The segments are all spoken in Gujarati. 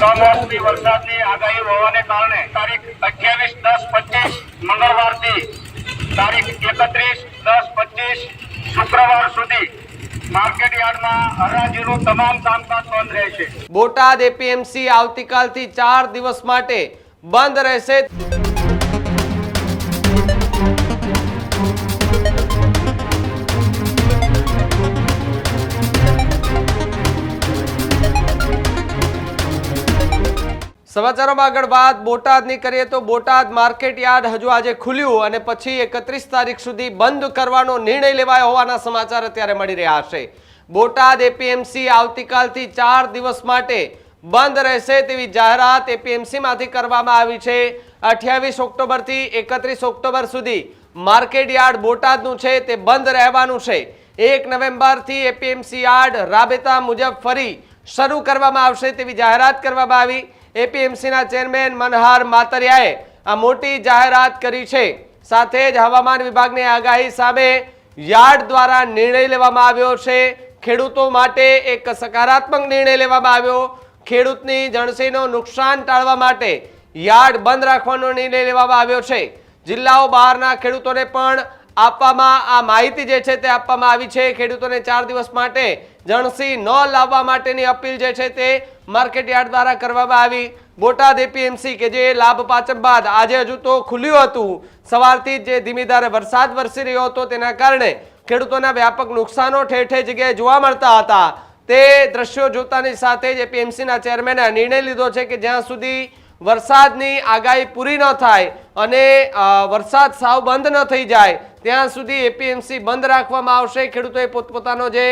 કમોસમી વરસાદની આગાહી હોવાને કારણે તારીખ અઠ્યાવીસ, દસ, પચીસ, મંગળવારથી તારીખ એકત્રીસ, દસ, પચીસ, શુક્રવાર સુધી માર્કેટ યાર્ડમાં હરાજીનું તમામ કામકાજ બંધ રહેશે. બોટાદ એપીએમસી આવતીકાલથી ચાર દિવસ માટે બંધ રહેશે. સમાચારોમાં આગળ વાત, બોટાદની કરીએ તો બોટાદ માર્કેટ યાર્ડ હજુ આજે ખુલ્યું અને પછી એકત્રીસ તારીખ સુધી બંધ કરવાનો નિર્ણય લેવાયો હોવાના સમાચાર અત્યારે મળી રહ્યા છે. બોટાદ એપીએમસી આવતીકાલથી ચાર દિવસ માટે બંધ રહેશે તેવી જાહેરાત એપીએમસીમાંથી કરવામાં આવી છે. અઠ્યાવીસ ઓક્ટોબરથી એકત્રીસ ઓક્ટોબર સુધી માર્કેટ યાર્ડ બોટાદનું છે, તે બંધ રહેવાનું છે. એક નવેમ્બરથી એપીએમસી યાર્ડ રાબેતા મુજબ ફરી શરૂ કરવામાં આવશે તેવી જાહેરાત કરવામાં આવી. એપીએમસીના ચેરમેન મનહાર માતરિયાએ આ મોટી જાહેરાત કરી છે. સાથે જ હવામાન વિભાગની આગાહી સામે યાર્ડ દ્વારા નિર્ણય લેવામાં આવ્યો છે. ખેડૂતો માટે એક સકારાત્મક નિર્ણય લેવામાં આવ્યો. ખેડૂતની જણસીનો નુકસાન ટાળવા માટે યાર્ડ બંધ રાખવાનો નિર્ણય લેવામાં આવ્યો છે. જિલ્લાઓ બહારના ખેડૂતોને પણ આપવામાં આ માહિતી જે છે તે આપવામાં આવી છે. ખેડૂતોને ચાર દિવસ માટે જણસી ન લાવવા માટેની અપીલ જે છે તે માર્કેટ યાર્ડ દ્વારા કરવામાં આવી. બોટાદ એપીએમસી કે જે લાભ પાચન બાદ આજે હજુ તો ખુલ્યું હતું. સવારથી જે ધીમી ધારે વરસાદ વરસી રહ્યો હતો તેના કારણે ખેડૂતોના વ્યાપક નુકસાનો ઠેર ઠેર જગ્યાએ જોવા મળતા હતા. તે દ્રશ્યો જોતાની સાથે જ એપીએમસીના ચેરમેને નિર્ણય લીધો છે કે જ્યાં સુધી વરસાદની આગાહી પૂરી ન થાય અને વરસાદ સાવ બંધ ન થઈ જાય ત્યાં સુધી એપીએમસી બંધ રાખવામાં આવશે. ખેડૂતોએ પોતપોતાનો જે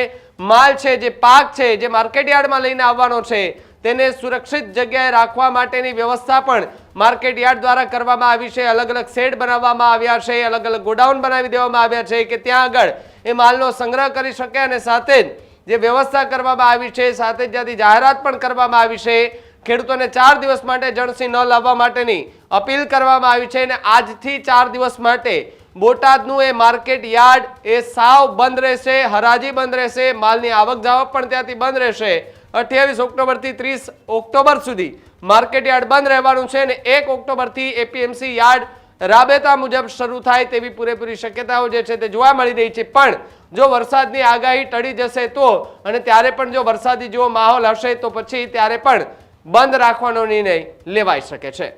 માલ છે, જે પાક છે, જે માર્કેટ યાર્ડમાં લઈને આવવાનો છે, તેને સુરક્ષિત જગ્યાએ રાખવા માટેની વ્યવસ્થા પણ માર્કેટ યાર્ડ દ્વારા કરવામાં આવી છે. અલગ અલગ શેડ બનાવવામાં આવ્યા છે, અલગ અલગ ગોડાઉન બનાવી દેવામાં આવ્યા છે કે ત્યાં આગળ એ માલનો સંગ્રહ કરી શકે અને સાથે જ જે વ્યવસ્થા કરવામાં આવી છે, સાથે જ ત્યાંથી જાહેરાત પણ કરવામાં આવી છે. ખેડૂતોને ચાર દિવસ માટે જણસી ન લાવવા માટેની અપીલ કરવામાં આવી છે અને આજથી ચાર દિવસ માટે બોટાદનું એ માર્કેટ યાર્ડ એ સાવ બંધ રહેશે, હરાજી બંધ રહેશે, માલની આવક જાવક પણ ત્યાંથી બંધ રહેશે. અઠ્યાવીસ ઓક્ટોબરથી ત્રીસ ઓક્ટોબર સુધી માર્કેટ યાર્ડ બંધ રહેવાનું છે અને એક ઓક્ટોબરથી એપીએમસી યાર્ડ રાબેતા મુજબ શરૂ થાય તેવી પૂરેપૂરી શક્યતાઓ જે છે તે જોવા મળી રહી છે. પણ જો વરસાદની આગાહી ટળી જશે તો અને ત્યારે પણ જો વરસાદી જેવો માહોલ હશે તો પછી ત્યારે પણ બંધ રાખવાનો નિર્ણય લેવાઈ શકે છે.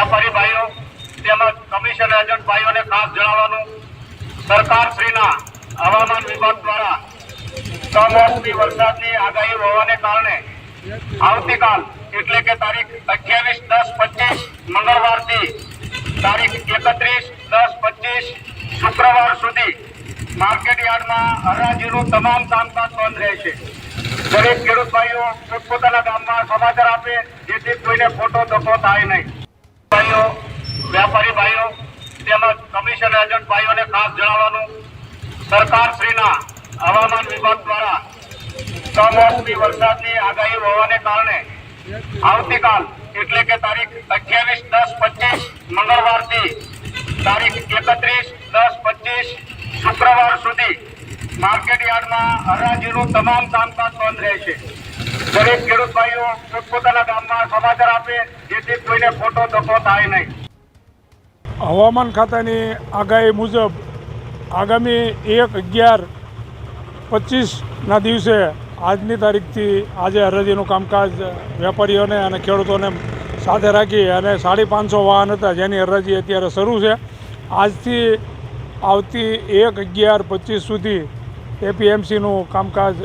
વ્યાપારી ભાઈઓ, તેમજ કમિશન એજન્ટ ભાઈઓને ખાસ જણાવવાનું, સરકારશ્રીના હવામાન વિભાગ દ્વારા કમોસમી વરસાદની આગાહી હોવાને કારણે આવતીકાલ, એટલે કે તારીખ અઠ્યાવીસ, દસ, પચીસ, મંગળવારથી તારીખ એકત્રીસ, દસ, પચીસ, શુક્રવાર સુધી માર્કેટ યાર્ડમાં હરાજીનું તમામ કામકાજ બંધ રહેશે. દરેક ખેડૂત ભાઈઓ પોતપોતાના ગામમાં સમાચાર આપે, જેથી કોઈને ખોટો ધક્કો થાય નહીં. ભાઈઓ, વ્યાપારી ભાઈઓ, તેમજ કમિશન એજન્ટ ભાઈઓને ખાસ જણાવવાનું, સરકારશ્રીના હવામાન વિભાગ દ્વારા કમોસમી વરસાદની આગાહી હોવાને કારણે આવતીકાલ, એટલે કે તારીખ અઠ્યાવીસ, દસ, પચીસ, મંગળવારથી તારીખ એકત્રીસ, દસ, પચીસ, શુક્રવાર સુધી માર્કેટ યાર્ડમાં હરાજીનું તમામ કામકાજ બંધ રહેશે. હવામાન ખાતાની આગાહી મુજબ આગામી એક અગિયાર પચીસના દિવસે આજની તારીખથી આજે હરાજીનું કામકાજ વેપારીઓને અને ખેડૂતોને સાથે રાખી અને સાડી પાંચસો વાહન હતા જેની હરાજી અત્યારે શરૂ છે. આજથી આવતી એક અગિયાર પચીસ સુધી એપીએમસીનું કામકાજ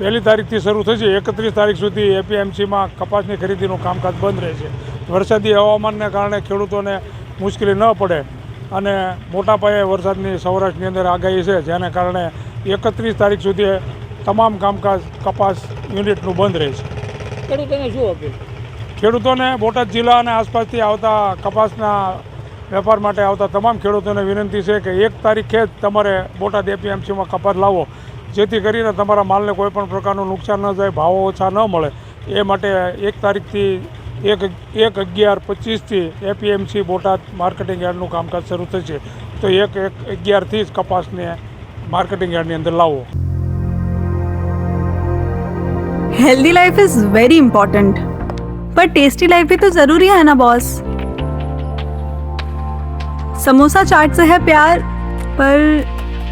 પહેલી તારીખથી શરૂ થશે. એકત્રીસ તારીખ સુધી એપીએમસીમાં કપાસની ખરીદીનું કામકાજ બંધ રહેશે. વરસાદી હવામાનને કારણે ખેડૂતોને મુશ્કેલી ન પડે અને મોટા પાયે વરસાદની સૌરાષ્ટ્રની અંદર આગાહી છે જેને કારણે એકત્રીસ તારીખ સુધી તમામ કામકાજ કપાસ યુનિટનું બંધ રહેશે. ખેડૂતોને શું અપીલ? ખેડૂતોને બોટાદ જિલ્લા અને આસપાસથી આવતા કપાસના વેપાર માટે આવતા તમામ ખેડૂતોને વિનંતી છે કે એક તારીખે જ તમારે બોટાદ એપીએમસીમાં કપાસ લાવો. જેથી કરીને તમારા માલને કોઈ પણ પ્રકારનું નુકસાન ન જાય ભાવો ઓછા ન મળે એ માટે એક તારીખથી એક એક અગિયાર પચીસથી એપીએમસી બોટાદ માર્કેટિંગ યાર્ડનું કામકાજ શરૂ થશે તો એક એક અગિયારથી જ કપાસને માર્કેટિંગ યાર્ડની અંદર લાવો healthy life is very important पर टेस्टी लाइफ भी तो जरूरी है ना बॉस समोसा चाट से है प्यार पर